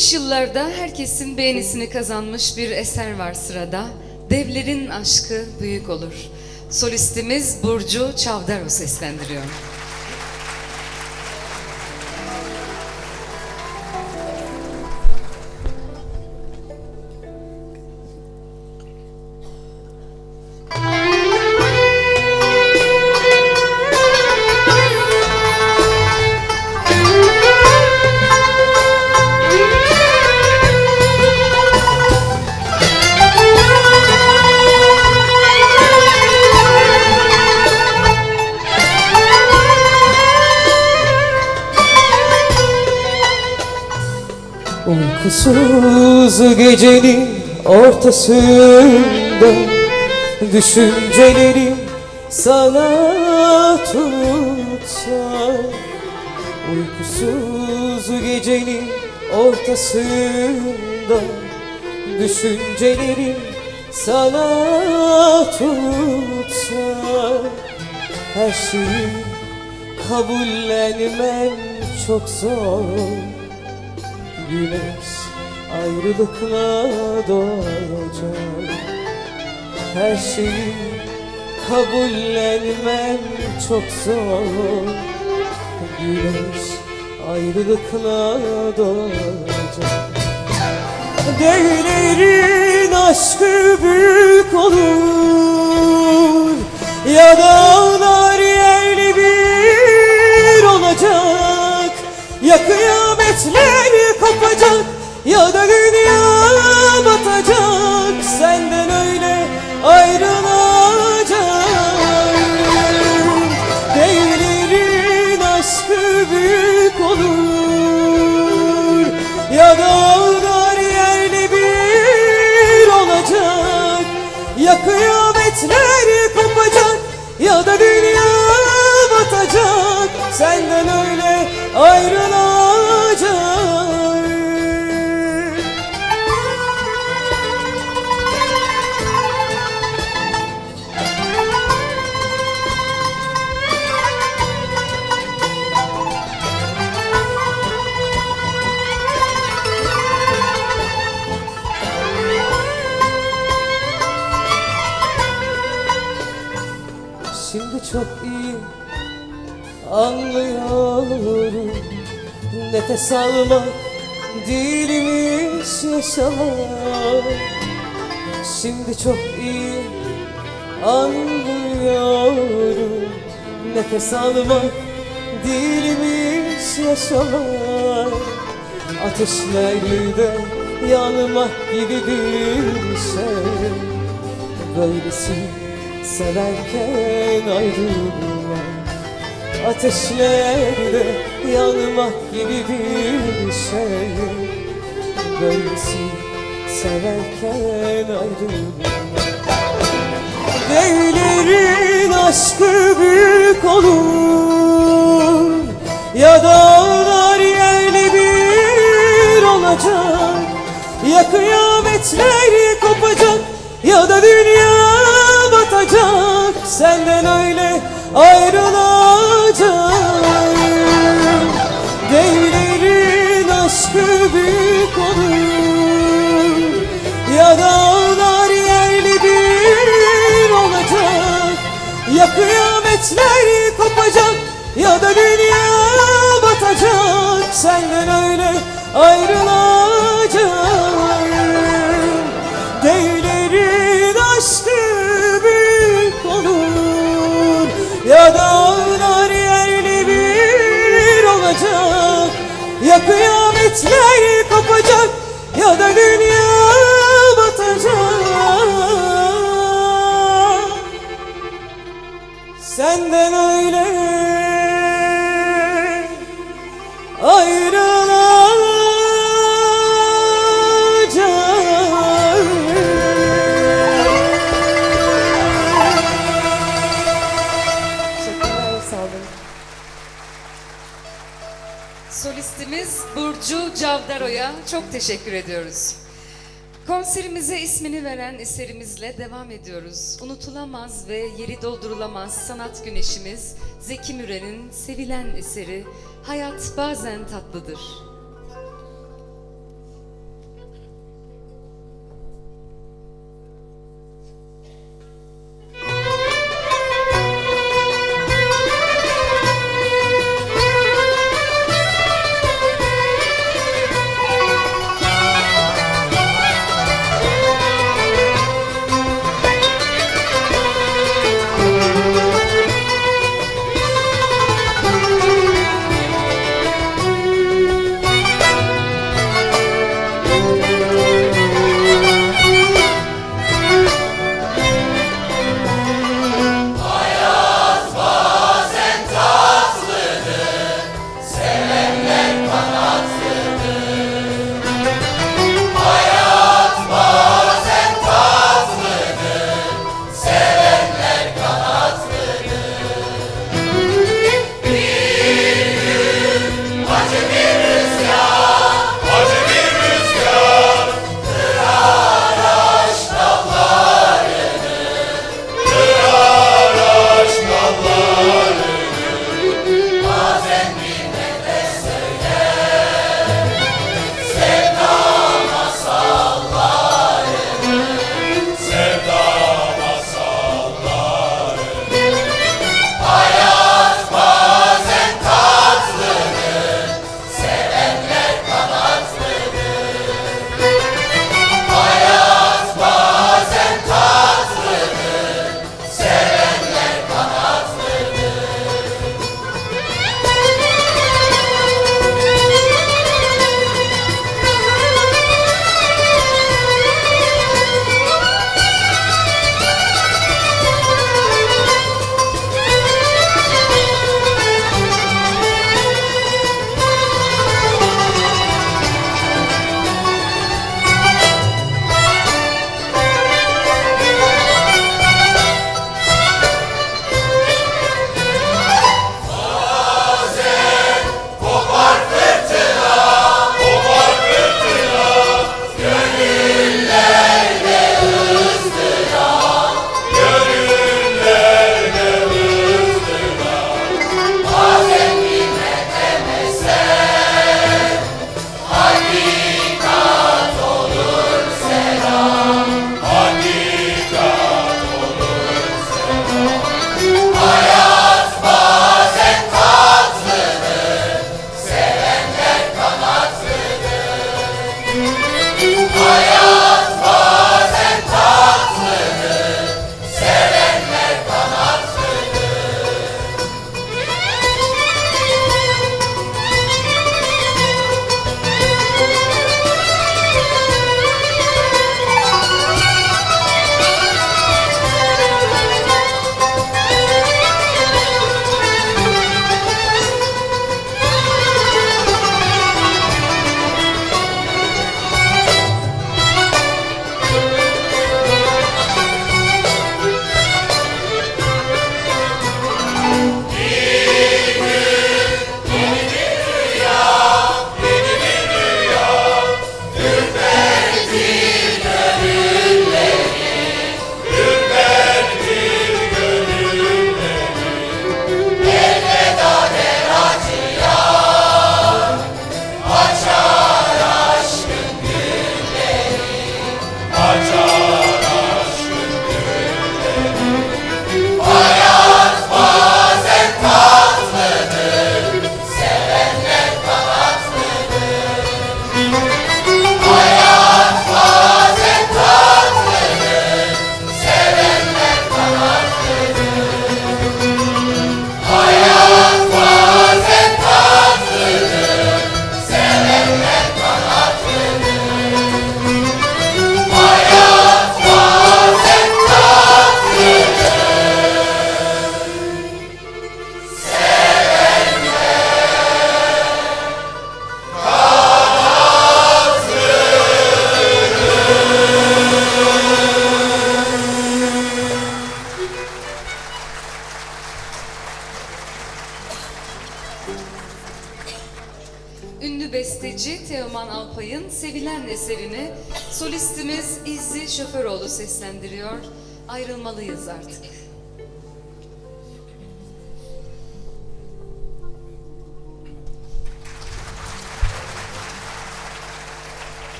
Geçmiş yıllarda herkesin beğenisini kazanmış bir eser var sırada. Devlerin aşkı büyük olur. Solistimiz Burcu Çavdaro seslendiriyor. Uykusuz gecenin ortasında Düşüncelerim sana tutsa Uykusuz gecenin ortasında Düşüncelerim sana tutsa Her şeyi kabullenmem çok zor Güneş ayrılıkla doğacak. Her şeyi kabullenmem çok zor. Güneş ayrılıkla doğacak. Devlerin aşkı büyük olur. Ya dağlar yerli bir olacak. Ya kıyametler kopacak Ya da dünya batacak. Senden öyle ayrılacağım Nefes almak değilmiş yaşamak Şimdi çok iyi anlıyorum. Nefes almak değilmiş yaşamak Ateşlerde yanmak gibi bir şey. Böylesi severken ayrılmak Ateşlerde yanmak gibi bir şey. Böylesi severken ayrılmak Devlerin aşkı büyük olur. Ya dağlar yerli bir olacak. Ya kıyametler kopacak Ya da dünya batacak. Senden öyle ayrılacağım. Devlerin aşkı büyük olur. Ya dağlar yerli bir olacak. Ya kıyametler kopacak Ya da dünya batacak. Senden öyle ayrılacağım kıyametler kopacak Ya da dünya batacak. Senden öyle Cavdaro'ya çok teşekkür ediyoruz. Konserimize ismini veren eserimizle devam ediyoruz. Unutulamaz ve yeri doldurulamaz sanat güneşimiz Zeki Müren'in sevilen eseri Hayat Bazen Tatlıdır.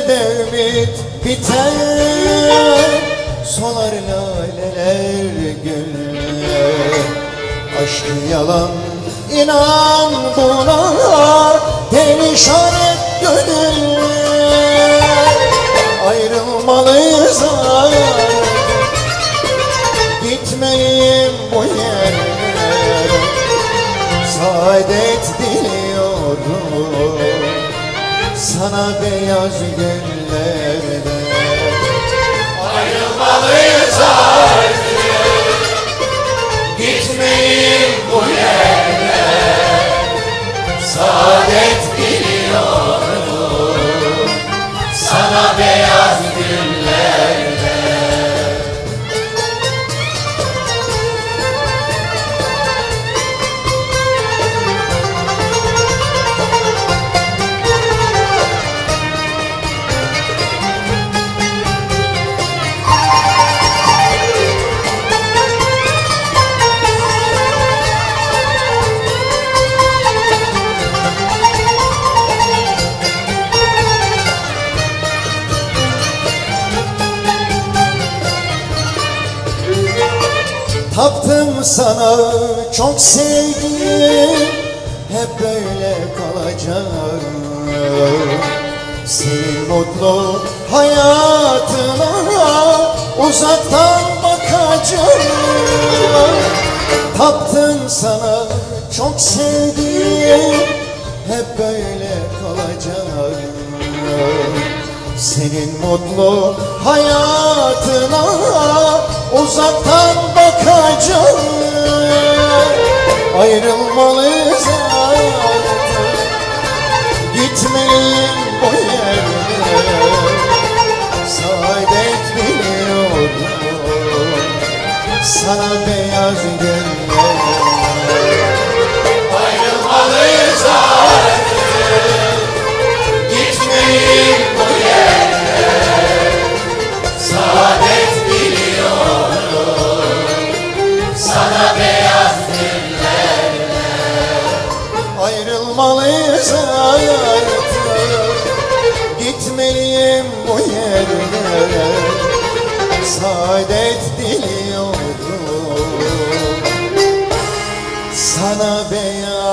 Bir yerde ümit biter. Solar laleler güller. Aşk yalan inan buna Perişan et gönül Ayrılmalıyız artık Gitmeyeyim bu yerlere. Saadet diliyorum Sana beyaz günlerde Ayrılmalıyız artık çok sevdim. Hep böyle kalacağım. Senin mutlu hayatına Uzaktan bakacağım. Taptım sana çok sevdim. Hep böyle kalacağım. Senin mutlu hayatına uzaktan bakacağım Ayrılmalıyız artık Gitmeyin bu yerlere Saadet biliyorum Sana beyaz günler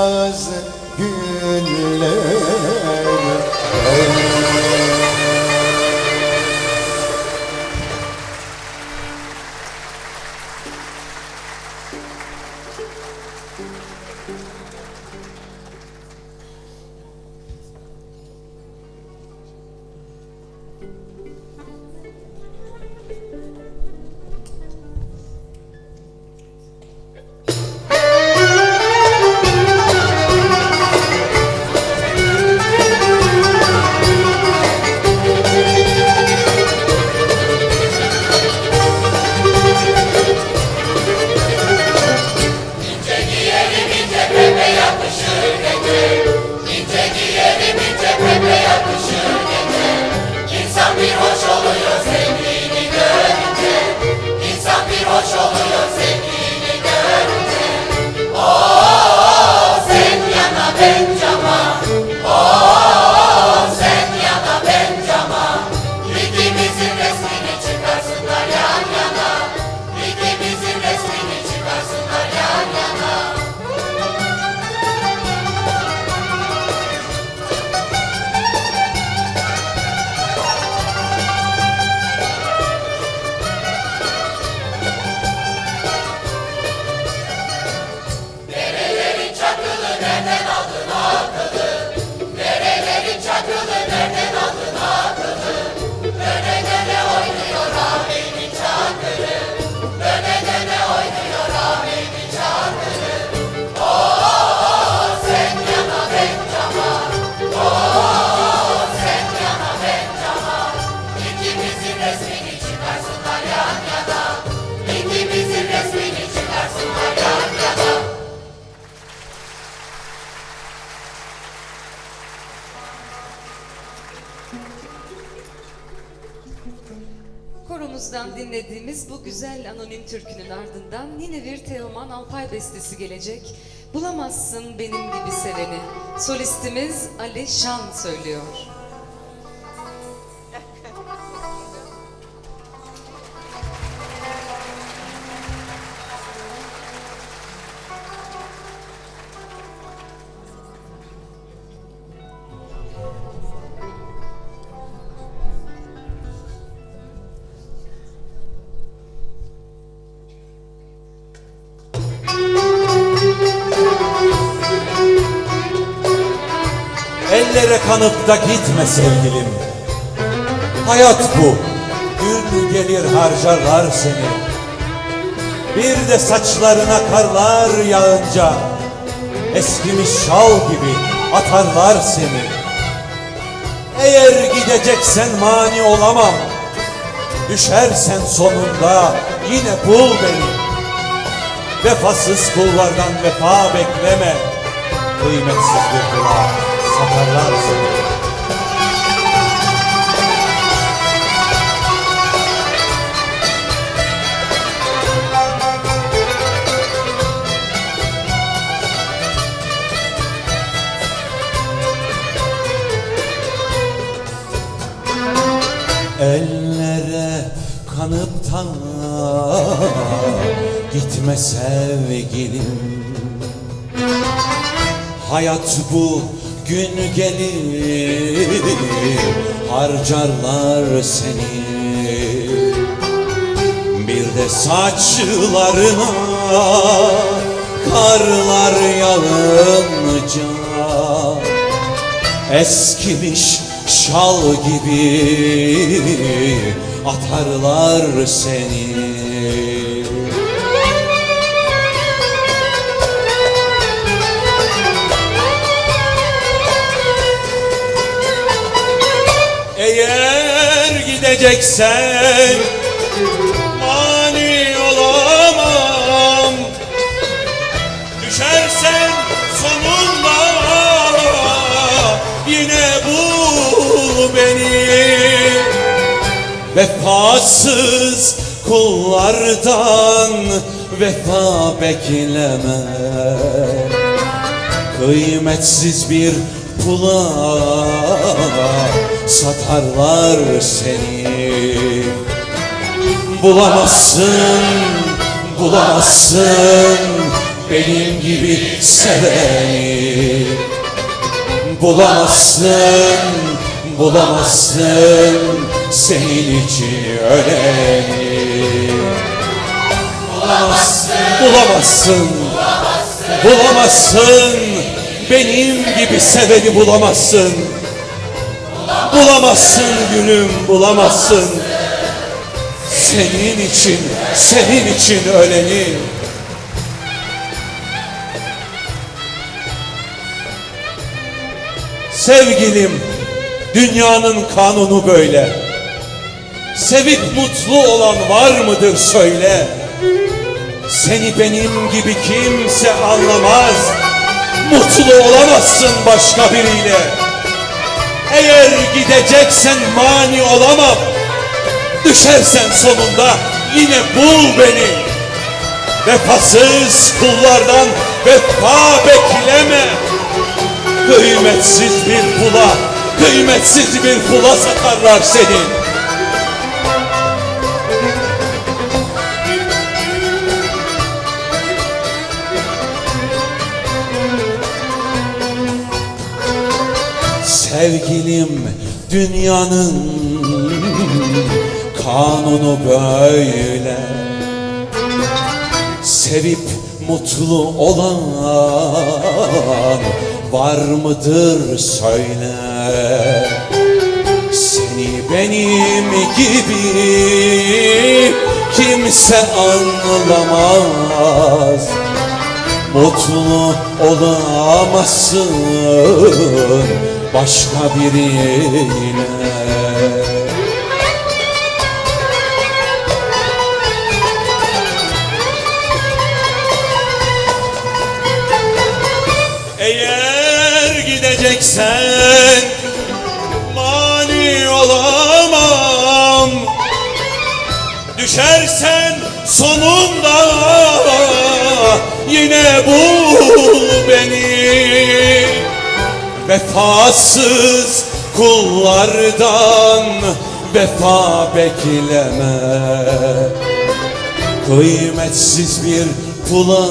yaz günleri. Dinlediğimiz bu güzel anonim türkünün ardından yine bir Teoman Alpay bestesi gelecek. Bulamazsın benim gibi seveni. Solistimiz Ali Şan söylüyor. Ellere kanıp da gitme sevgilim. Hayat bu. Gün gelir harcarlar seni? Bir de saçlarına karlar yağınca Eskimiş şal gibi atarlar seni. Eğer gideceksen mani olamam. Düşersen sonunda yine bul beni. Vefasız kullardan vefa bekleme Kıymetsiz bir kula satarlar Ellere kanıp da gitme sevgilim. Hayat bu gün gelir harcarlar seni. Bir de saçlarına karlar yağınca Eskimiş şal gibi atarlar seni gideceksen mani olamam. Düşersen sonunda yine bul beni. Vefasız kullardan vefa bekleme. Kıymetsiz bir pula satarlar seni. Bulamazsın, bulamazsın benim gibi seveni. Bulamazsın, bulamazsın senin için öleni Bulamazsın, bulamazsın, bulamazsın benim gibi seveni bulamazsın Bulamazsın gülüm, bulamazsın senin için, senin için öleni Sevgilim, dünyanın kanunu böyle. Sevip mutlu olan var mıdır söyle. Seni benim gibi kimse anlamaz. Mutlu olamazsın başka biriyle. Eğer gideceksen mani olamam. Düşersen sonunda yine bul beni. Vefasız kullardan vefa bekleme. Kıymetsiz bir pula, kıymetsiz bir pula satarlar seni. Sevgilim dünyanın kanunu böyle. Sevip mutlu olan var mıdır söyle. Seni benim gibi kimse anlamaz. Mutlu olamazsın başka birine Eğer gideceksen mani olamam. Düşersen sonunda yine bul beni. Vefasız kullardan vefa bekleme. Kıymetsiz bir pula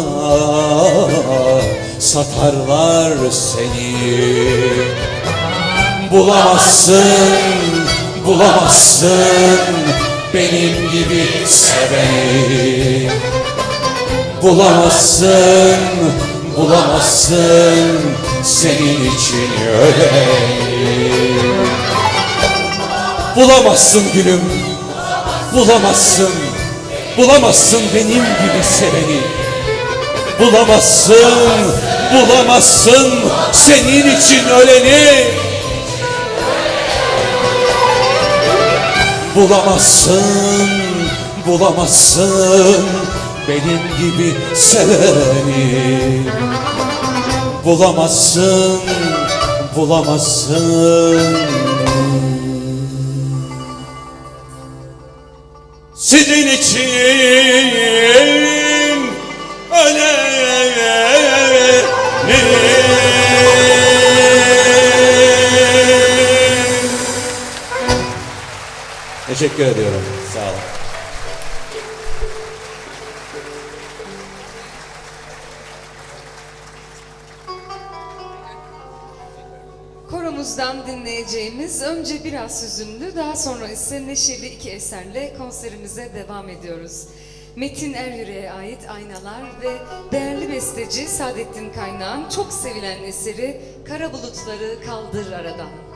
satarlar seni. Bulamazsın, bulamazsın benim gibi seveni. Bulamazsın, bulamazsın senin için öleni Bulamazsın gülüm, bulamazsın, bulamazsın benim gibi seveni. Bulamazsın, bulamazsın senin için öleni. Bulamazsın, bulamazsın benim gibi seveni Bulamazsın, bulamazsın. Sizin için ölenim Teşekkür ediyorum. Dinleyeceğimiz önce biraz hüzünlü daha sonra ise neşeli iki eserle konserimize devam ediyoruz. Metin Eryüre'ye ait Aynalar ve değerli besteci Saadettin Kaynağ'ın çok sevilen eseri Kara Bulutları Kaldır Aradan.